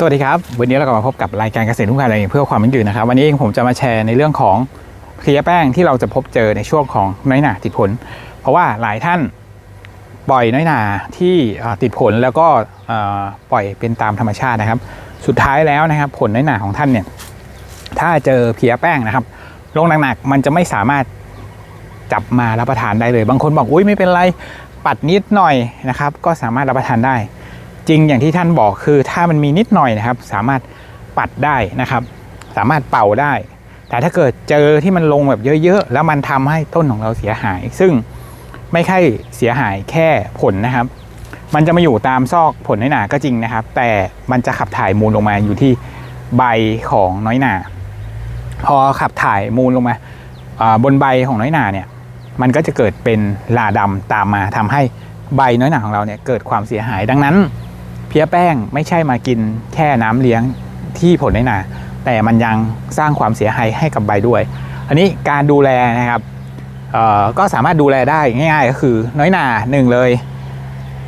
สวัสดีครับ วันนี้เรากลับมาพบกับรายการเกษตรทุ่งไทยเพื่อความยั่งยืนนะครับ วันนี้เองผมจะมาแชร์ในเรื่องของเพลียแป้งที่เราจะพบเจอในช่วงของน้อยหนาติดผล เพราะว่าหลายท่านปล่อยน้อยหนาที่ติดผลแล้วก็ปล่อยเป็นตามธรรมชาตินะครับ สุดท้ายแล้วนะครับ ผลน้อยหนาของท่านเนี่ยถ้าเจอเพลียแป้งนะครับลงหนักๆมันจะไม่สามารถจับมารับประทานได้เลย บางคนบอกอุ้ยไม่เป็นไรปัดนิดหน่อยนะครับ ก็สามารถรับประทานได้ จริงอย่างที่ท่านบอกคือถ้ามันมีนิดหน่อยนะครับ สามารถปัดได้นะครับ สามารถเป่าได้ แต่ถ้าเกิดเจอที่มันลงแบบเยอะๆ แล้วมันทำให้ต้นของเราเสียหาย ซึ่งไม่ใช่เสียหายแค่ผลนะครับ มันจะมาอยู่ตามซอกผลน้อยหนาก็จริงนะครับ แต่มันจะขับถ่ายมูลลงมาอยู่ที่ใบของน้อยหนา พอขับถ่ายมูลลงมาบนใบของน้อยหนาเนี่ยมันก็จะเกิดเป็นลาดำตามมาทำให้ใบน้อยหนาของเราเนี่ยเกิดความเสียหายดังนั้น เพี้ยแป้งไม่ใช่มากินแค่น้ำเลี้ยงที่ผลในนา แต่มันยังสร้างความเสียหายให้กับใบด้วย อันนี้การดูแลนะครับก็สามารถดูแลได้ง่ายๆ ก็คือน้อยหนาหนึ่งเลย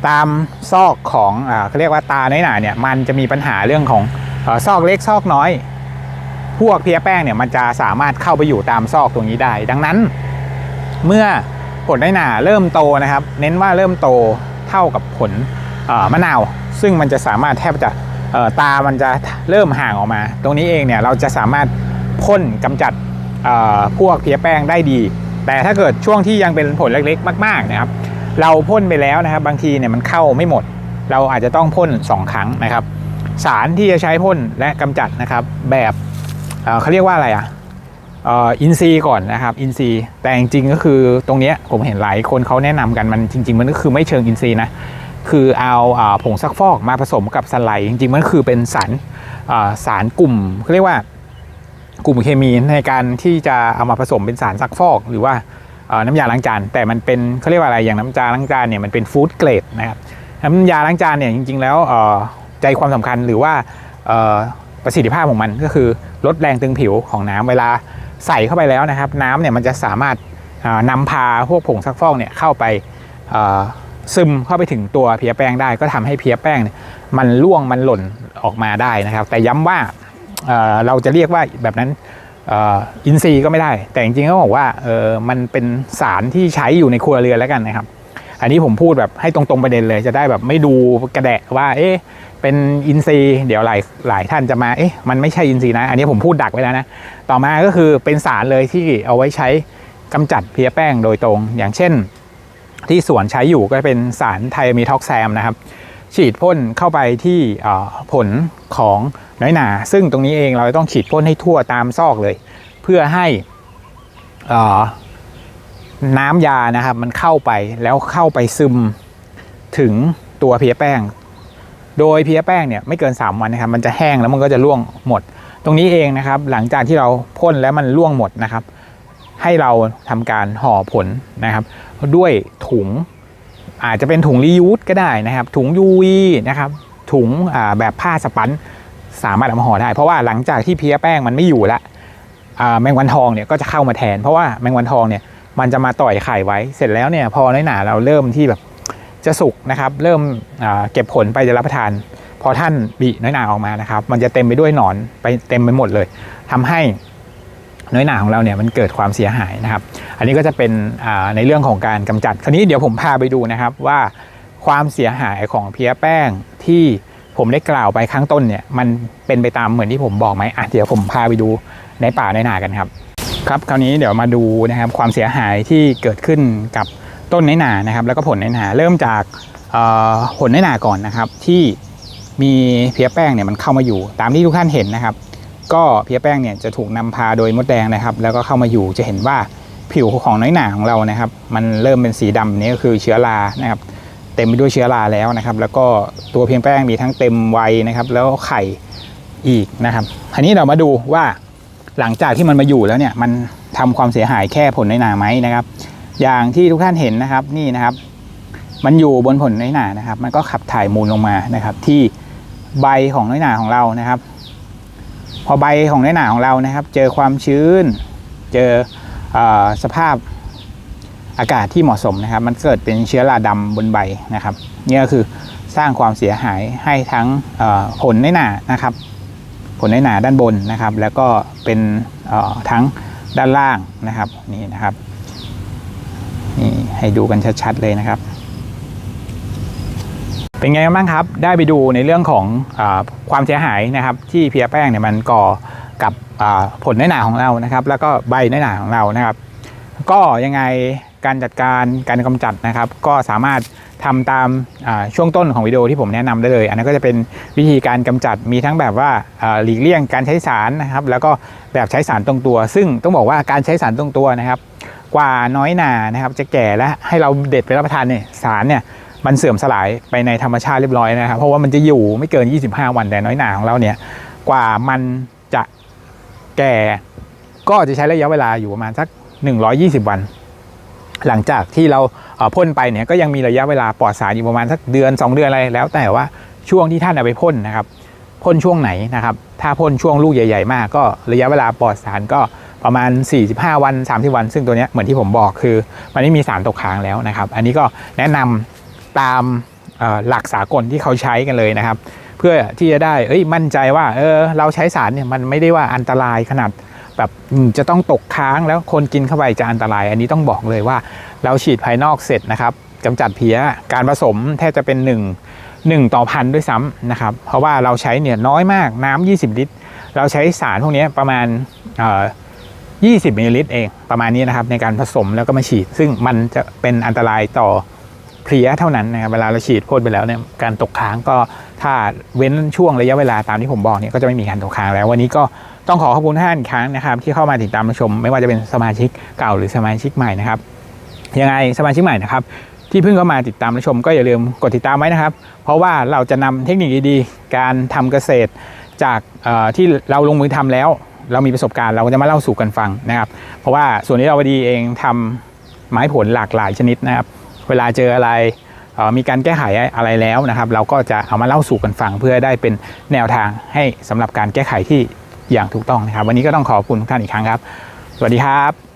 ตามซอกของเขาเรียกว่าตาน้อยหนาเนี่ยมันจะมีปัญหาเรื่องของอซอกเล็กซอกน้อย พวกเพี้ยแป้งเนี่ยมันจะสามารถเข้าไปอยู่ตามซอกตรงนี้ได้ ดังนั้นเมื่อผลน้อยหนาเริ่มโตนะครับ เน้นว่าเริ่มโตเท่ากับผลมะนาว ซึ่งมันจะสามารถแทบจะตามันจะเริ่มห่างออกมา ตรงนี้เองเนี่ยเราจะสามารถพ่นกำจัดพวกเพี้ยแป้งได้ดี แต่ถ้าเกิดช่วงที่ยังเป็นผลเล็กๆ มากๆนะครับ เราพ่นไปแล้วนะครับบางทีเนี่ยมันเข้าไม่หมด เราอาจจะต้องพ่น 2 ครั้งนะครับ สารที่จะใช้พ่นและกำจัดนะครับแบบเเขาเรียกว่าอะไรอะเอ่ออินซีก่อนนะครับอินซีแต่จริงๆก็คือตรงนี้ผมเห็นหลายคนเขาแนะนำกันมันจริง ๆ มันก็คือไม่เชิงอินซีนะ คือเอาผงซักฟอกมาผสมกับสไลด์จริงๆมันคือเป็นสารสารกลุ่มเขาเรียกว่ากลุ่มเคมีในการที่จะเอามาผสมเป็นสารซักฟอก หรือว่าน้ำยาล้างจาน แต่มันเป็นเขาเรียกว่าอะไรอย่างน้ำยาล้างจานเนี่ยมันเป็นฟู้ดเกรดนะครับน้ำยาล้างจานเนี่ยจริง ๆ แล้วใจความสำคัญหรือว่าประสิทธิภาพของมันก็คือลดแรงตึงผิวของน้ำเวลาใส่เข้าไปแล้วนะครับน้ำเนี่ยมันจะสามารถอ่านำพาพวกผงซักฟอกเนี่ยเข้าไป ซึมเข้าไปถึงตัวเพียแป้งได้ ก็ทำให้เพียแป้งมันร่วงมันหล่นออกมาได้นะครับ แต่ย้ำว่าเเราจะเรียกว่าแบบนั้นอินทรีย์ก็ไม่ได้ แต่จริงๆก็บอกว่าเออมันเป็นสารที่ใช้อยู่ในครัวเรือนแล้วกันนะครับ อันนี้ผมพูดแบบให้ตรงๆประเด็นเลยจะได้แบบไม่ดูกระแดะว่า เอ๊ะเป็นอินทรีย์เดี๋ยวหลายหลายท่านจะมาเอ๊ะมันไม่ใช่อินทรีย์นะ อันนี้ผมพูดดักไว้แล้วนะ ต่อมาก็คือเป็นสารเลยที่เอาไว้ใช้กำจัดเพี้ยแป้งโดยตรง อย่างเช่น ที่สวนใช้อยู่ก็เป็นสารไทมีท็อกแซมนะครับ ฉีดพ่นเข้าไปที่ผลของน้อยหนา ซึ่งตรงนี้เองเราต้องฉีดพ่นให้ทั่วตามซอกเลย เพื่อให้น้ำยานะครับมันเข้าไปแล้วเข้าไปซึมถึงตัวเพียแป้ง โดยเพียแป้งเนี่ยไม่เกิน 3 วันนะครับ มันจะแห้งแล้วมันก็จะร่วงหมด ตรงนี้เองนะครับ หลังจากที่เราพ่นแล้วมันร่วงหมดนะครับ ให้เราทำการห่อผลนะครับ ด้วยถุงอาจจะเป็นถุงรียูสก็ได้นะครับ ถุง UV นะครับ ถุงแบบผ้าสปันสามารถเอามาห่อได้ เพราะว่าหลังจากที่เพี้ยแป้งมันไม่อยู่ละแมงวันทองเนี่ยก็จะเข้ามาแทน เพราะว่าแมงวันทองเนี่ยมันจะมาต่อยไข่ไว้ เสร็จแล้วเนี่ยพอน้อยหนาเราเริ่มที่แบบจะสุกนะครับ เริ่มเก็บผลไปจะรับประทาน พอท่านบีน้อยหนาออกมานะครับ มันจะเต็มไปด้วยหนอนไปเต็มไปหมดเลยทำให้ น้อยหนาของเราเนี่ยมันเกิดความเสียหายนะครับ อันนี้ก็จะเป็นในเรื่องของการกำจัด คราวนี้เดี๋ยวผมพาไปดูนะครับว่าความเสียหายของเพลี้ยแป้งที่ผมได้กล่าวไปข้างต้นเนี่ยมันเป็นไปตามเหมือนที่ผมบอกไหมอะเดี๋ยวผมพาไปดูในป่าในนากันครับ ครับคราวนี้เดี๋ยวมาดูนะครับความเสียหายที่เกิดขึ้นกับต้นในนานะครับ แล้วก็ผลในนาเริ่มจากผลในนาก่อนนะครับที่มีเพลี้ยแป้งเนี่ยมันเข้ามาอยู่ตามที่ทุกท่านเห็นนะครับ ก็เพี้ยแป้งเนี่ยจะถูกนำพาโดยมดแดงนะครับ แล้วก็เข้ามาอยู่จะเห็นว่าผิวของน้อยหนาของเรานะครับ มันเริ่มเป็นสีดำนี่ก็คือเชื้อรานะครับ เต็มไปด้วยเชื้อราแล้วนะครับ แล้วก็ตัวเพียงแป้งมีทั้งเต็มวัยนะครับ แล้วไข่อีกนะครับทีนี้เรามาดูว่าหลังจากที่มันมาอยู่แล้วเนี่ยมันทำความเสียหายแค่ผลน้อยหนาไหมนะครับ อย่างที่ทุกท่านเห็นนะครับนี่นะครับ มันอยู่บนผลน้อยหนานะครับ มันก็ขับถ่ายมูลลงมานะครับ ที่ใบของน้อยหนาของเรานะครับ พอใบของน้อหนาของเรานะครับ เจอความชื้น เจออสภาพอากาศที่เหมาะสมนะครับ มันเกิดเป็นเชื้อราดำบนใบนะครับนี่ก็คือสร้างความเสียหายให้ทั้งผลในหนานะครับ ผลในหนาด้านบนนะครับ แล้วก็เป็นทั้งด้านล่างนะครับนี่นะครับนี่ให้ดูกันชัดๆเลยนะครับ เป็นไงบ้างครับ ได้ไปดูในเรื่องของอความเสียหายนะครับ ที่เพียแป้งเนี่ยมันก่อกับผลในหนาของเรานะครับ แล้วก็ใบในหนาของเรานะครับ ก็ยังไงการจัดการการกำจัดนะครับ ก็สามารถทำตามช่วงต้นของวิดีโอที่ผมแนะนำได้เลย อันนั้นก็จะเป็นวิธีการกำจัดมีทั้งแบบว่าอ่าหลีกเลี่ยงการใช้สารนะครับ แล้วก็แบบใช้สารตรงตัว ซึ่งต้องบอกว่าการใช้สารตรงตัวนะครับ กว่าน้อยหนานะครับ จะแก่และให้เราเด็ดไปรับประทานเนี่ยสารเนี่ย มันเสื่อมสลายไปในธรรมชาติเรียบร้อยนะครับ เพราะว่ามันจะอยู่ไม่เกิน 25 วันแต่น้อยหนาของเราเนี่ยกว่ามันจะแก่ก็จะใช้ระยะเวลาอยู่ประมาณสัก 120 วัน หลังจากที่เราเพ่นไปเนี่ยก็ยังมีระยะเวลาปลอดสารอยู่ประมาณสักเดือน 2 เดือนอะไรแล้ว แต่ว่าช่วงที่ท่านเอาไปพ่นนะครับพ่นช่วงไหนนะครับ ถ้าพ่นช่วงลูกใหญ่ ๆ มาก ก็ระยะเวลาปลอดสารก็ประมาณ 45 วัน 30 วัน ซึ่งตัวเนี้ยเหมือนที่ผมบอกคือ มันไม่มีสารตกค้างแล้วนะครับ อันนี้ก็แนะนำ ตามหลักสากลที่เขาใช้กันเลยนะครับ เพื่อที่จะได้เอ้ยมั่นใจว่าเออเราใช้สารเนี่ยมันไม่ได้ว่าอันตรายขนาดแบบจะต้องตกค้างแล้วคนกินเข้าไปจะอันตราย อันนี้ต้องบอกเลยว่า เราฉีดภายนอกเสร็จนะครับกำจัดเพี้ยการผสมแทบจะเป็น 1 1 ต่อพันด้วยซ้ำนะครับ เพราะว่าเราใช้เนี่ยน้อยมากน้ำ20 ลิตร เราใช้สารพวกนี้ประมาณเอ่อ20มิลลิลิตรเองประมาณนี้นะครับในการผสมแล้วก็มาฉีด ซึ่งมันจะเป็นอันตรายต่อ เพลี้ยเท่านั้นนะครับเวลาเราฉีดพ่นไปแล้วเนี่ยการตกค้างก็ถ้าเว้นช่วงระยะเวลาตามที่ผมบอกเนี่ยก็จะไม่มีการตกค้างแล้ว วันนี้ก็ต้องขอขอบคุณท่านอีกครั้งนะครับ ที่เข้ามาติดตามชม ไม่ว่าจะเป็นสมาชิกเก่าหรือสมาชิกใหม่นะครับยังไงสมาชิกใหม่นะครับที่เพิ่งเข้ามาติดตามชม ก็อย่าลืมกดติดตามไว้นะครับ เพราะว่าเราจะนำเทคนิคดีๆการทำเกษตรจากที่เราลงมือทำแล้ว เรามีประสบการณ์เราก็จะมาเล่าสู่กันฟังนะครับ เพราะว่าส่วนนี้เราวดีเองทำไม้ผลหลากหลายชนิดนะครับ เวลาเจออะไรมีการแก้ไขอะไรแล้วนะครับ เราก็จะเอามาเล่าสู่กันฟังเพื่อได้เป็นแนวทางให้สำหรับการแก้ไขที่อย่างถูกต้องนะครับ วันนี้ก็ต้องขอบคุณทุกท่านอีกครั้งครับ สวัสดีครับ